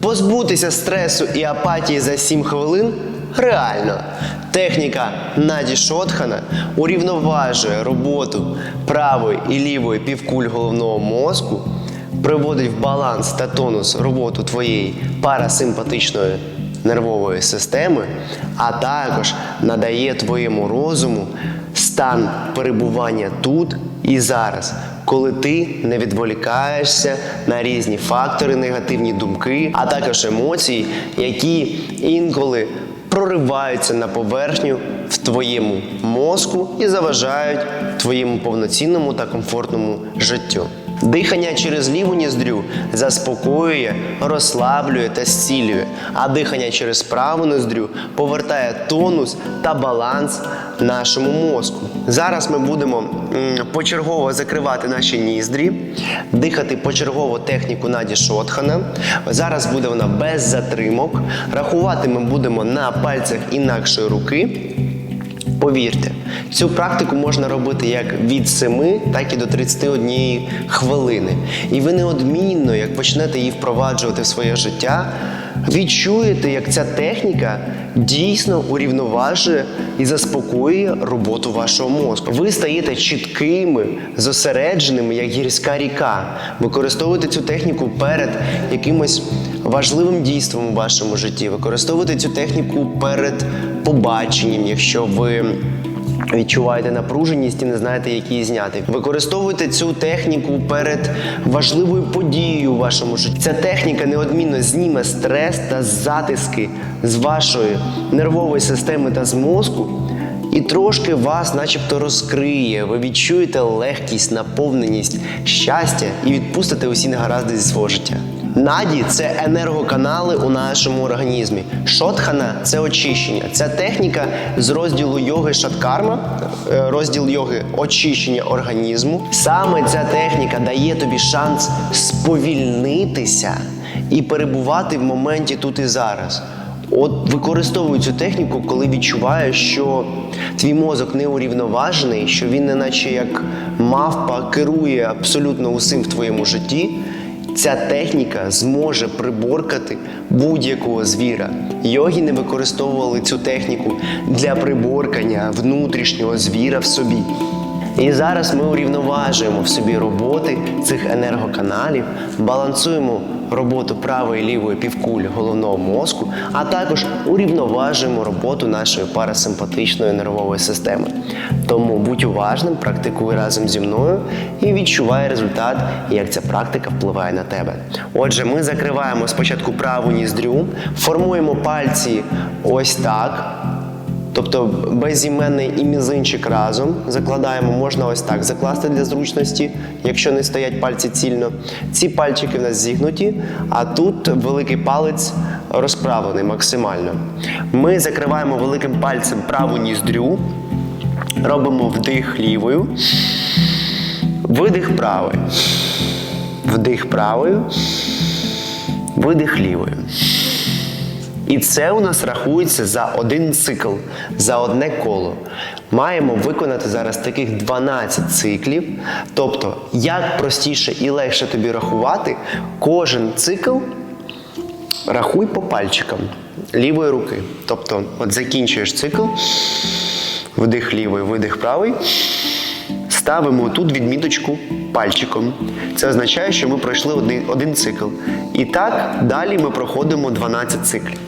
Позбутися стресу і апатії за 7 хвилин реально. Техніка Наді Шотхана урівноважує роботу правої і лівої півкуль головного мозку, приводить в баланс та тонус роботу твоєї парасимпатичної нервової системи, а також надає твоєму розуму стан перебування тут і зараз, коли ти не відволікаєшся на різні фактори, негативні думки, а також емоції, які інколи прориваються на поверхню в твоєму мозку і заважають твоєму повноцінному та комфортному життю. Дихання через ліву ніздрю заспокоює, розслаблює та зцілює, а дихання через праву ноздрю повертає тонус та баланс нашому мозку. Зараз ми будемо почергово закривати наші ніздрі, дихати почергово техніку Наді Шотхана. Зараз буде вона без затримок. Рахувати ми будемо на пальцях інакшої руки. Повірте, цю практику можна робити як від 7, так і до 31 хвилини. І ви неодмінно, як почнете її впроваджувати в своє життя, відчуєте, як ця техніка дійсно урівноважує і заспокоює роботу вашого мозку. Ви стаєте чіткими, зосередженими, як гірська ріка. Використовуйте цю техніку перед якимось важливим дійством у вашому житті. Використовуйте цю техніку перед побаченням, якщо ви відчуваєте напруженість і не знаєте, як її зняти. Використовуйте цю техніку перед важливою подією у вашому житті. Ця техніка неодмінно зніме стрес та затиски з вашої нервової системи та з мозку. І трошки вас, начебто, розкриє. Ви відчуєте легкість, наповненість, щастя і відпустите усі негаразди зі свого життя. Наді це енергоканали у нашому організмі. Шотхана це очищення. Ця техніка з розділу йоги шаткарма, е, розділ йоги очищення організму. Саме ця техніка дає тобі шанс сповільнитися і перебувати в моменті тут і зараз. От використовуй цю техніку, коли відчуваєш, що твій мозок не урівноважений, що він, неначе як мавпа, керує абсолютно усім в твоєму житті. Ця техніка зможе приборкати будь-якого звіра. Йогіни використовували цю техніку для приборкання внутрішнього звіра в собі. І зараз ми урівноважуємо в собі роботи цих енергоканалів, балансуємо роботу правої і лівої півкулі головного мозку, а також урівноважуємо роботу нашої парасимпатичної нервової системи. Тому будь уважним, практикуй разом зі мною і відчувай результат, як ця практика впливає на тебе. Отже, ми закриваємо спочатку праву ніздрю, формуємо пальці ось так. Тобто безіменний і мізинчик разом закладаємо, можна ось так закласти для зручності, якщо не стоять пальці цільно. Ці пальчики в нас зігнуті, а тут великий палець розправлений максимально. Ми закриваємо великим пальцем праву ніздрю, робимо вдих лівою, видих правою, вдих правою, видих лівою. І це у нас рахується за один цикл, за одне коло. Маємо виконати зараз таких 12 циклів. Тобто, як простіше і легше тобі рахувати, кожен цикл рахуй по пальчикам лівої руки. Тобто, от закінчуєш цикл, вдих лівий, видих правий. Ставимо тут відміточку пальчиком. Це означає, що ми пройшли один, один цикл. І так далі ми проходимо 12 циклів.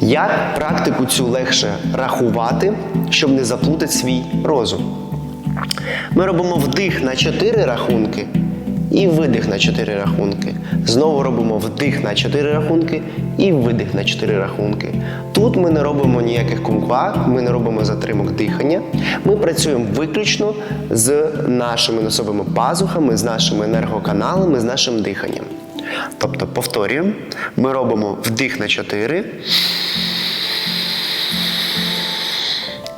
Як практику цю легше рахувати, щоб не заплутати свій розум? Ми робимо вдих на 4 рахунки і видих на 4 рахунки. Знову робимо вдих на 4 рахунки і видих на 4 рахунки. Тут ми не робимо ніяких кумквак, ми не робимо затримок дихання. Ми працюємо виключно з нашими носовими пазухами, з нашими енергоканалами, з нашим диханням. Тобто, повторюємо, ми робимо вдих на 4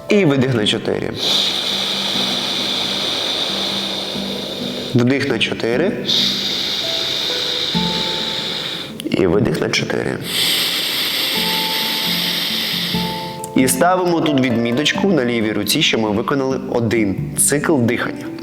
і видих на 4. Вдих на 4. І видих на 4. І ставимо тут відміточку на лівій руці, що ми виконали один цикл дихання.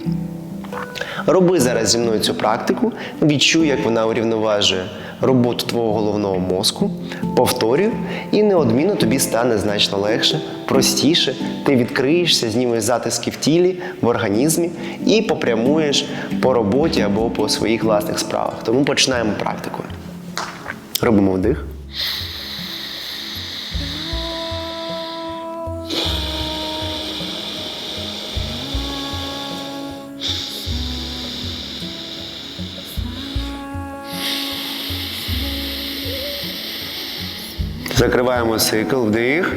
Роби зараз зі мною цю практику, відчуй, як вона урівноважує роботу твого головного мозку, повторюй, і неодмінно тобі стане значно легше, простіше. Ти відкриєшся, знімеш затиски в тілі, в організмі і попрямуєш по роботі або по своїх власних справах. Тому починаємо практикою. Робимо вдих. Закриваємо цикл, вдих.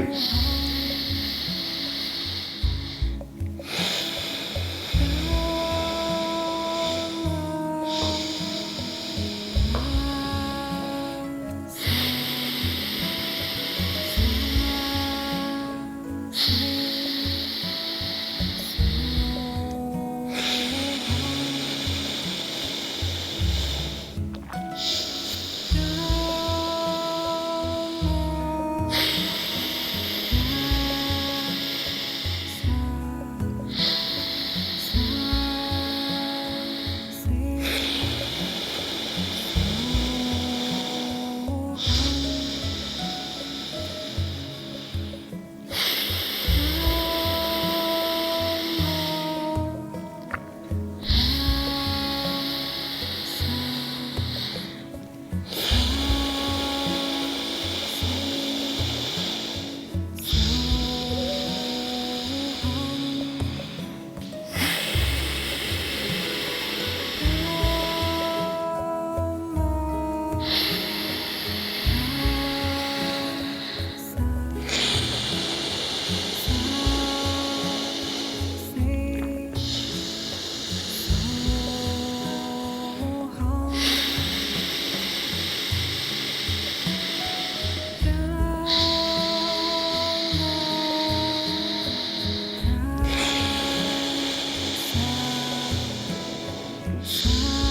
love.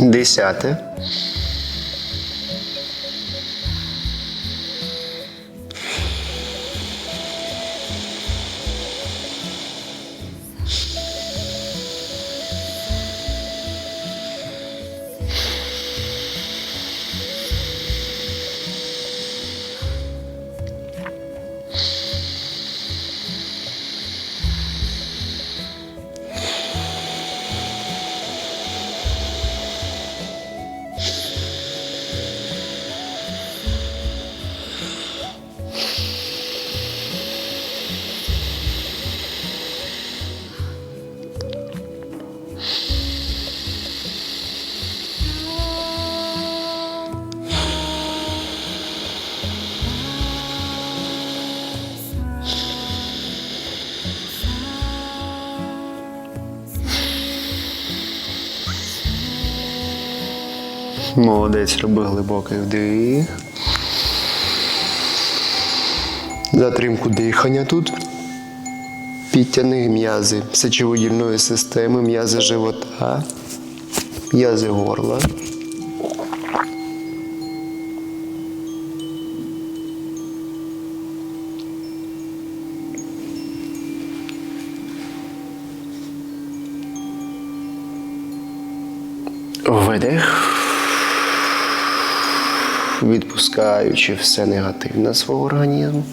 Десяте. Молодець, роби глибокий вдих. Затримку дихання тут. Підтяни м'язи сечовидільної системи, м'язи живота, м'язи горла. Видих. Відпускаючи все негативне свого організму,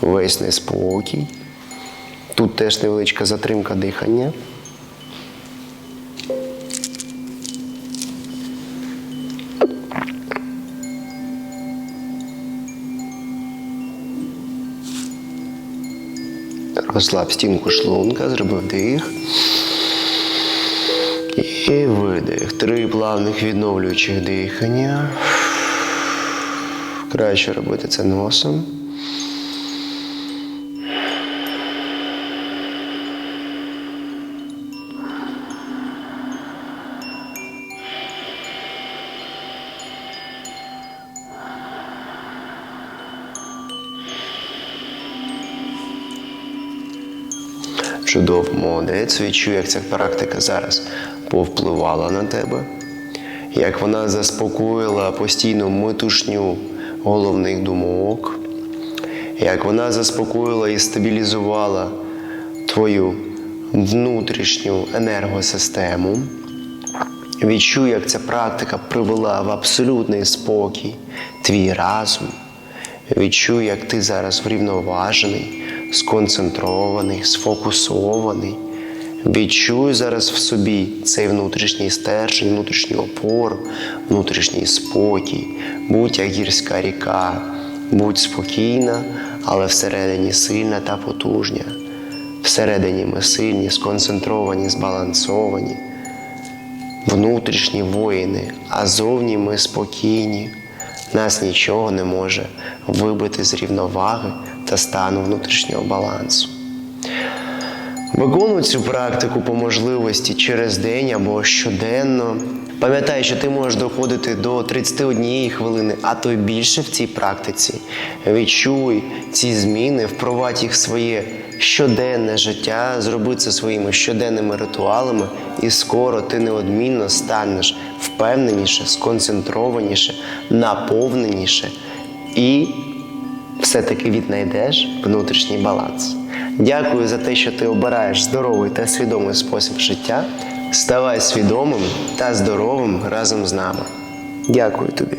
весь неспокій. Тут теж невеличка затримка дихання. Розслаб стінку шлунка, зроби вдих. І видих. Три плавних відновлюючих дихання. Краще робити це носом. Чудово, молодець. Відчуй, як ця практика зараз повпливала на тебе, як вона заспокоїла постійну метушню головних думок, як вона заспокоїла і стабілізувала твою внутрішню енергосистему. Відчуй, як ця практика привела в абсолютний спокій твій разум. Відчуй, як ти зараз врівноважений, сконцентрований, сфокусований. Відчуй зараз в собі цей внутрішній стержень, внутрішню опору, внутрішній спокій. Будь як гірська ріка, будь спокійна, але всередині сильна та потужня. Всередині ми сильні, сконцентровані, збалансовані внутрішні воїни, а зовні ми спокійні. Нас нічого не може вибити з рівноваги та стану внутрішнього балансу. Виконуй цю практику по можливості через день або щоденно. Пам'ятай, що ти можеш доходити до 31 хвилини, а то й більше в цій практиці. Відчуй ці зміни, впровадь їх в своє щоденне життя, зроби це своїми щоденними ритуалами, і скоро ти неодмінно станеш впевненіше, сконцентрованіше, наповненіше і все-таки віднайдеш внутрішній баланс. Дякую за те, що ти обираєш здоровий та свідомий спосіб життя. Ставай свідомим та здоровим разом з нами. Дякую тобі.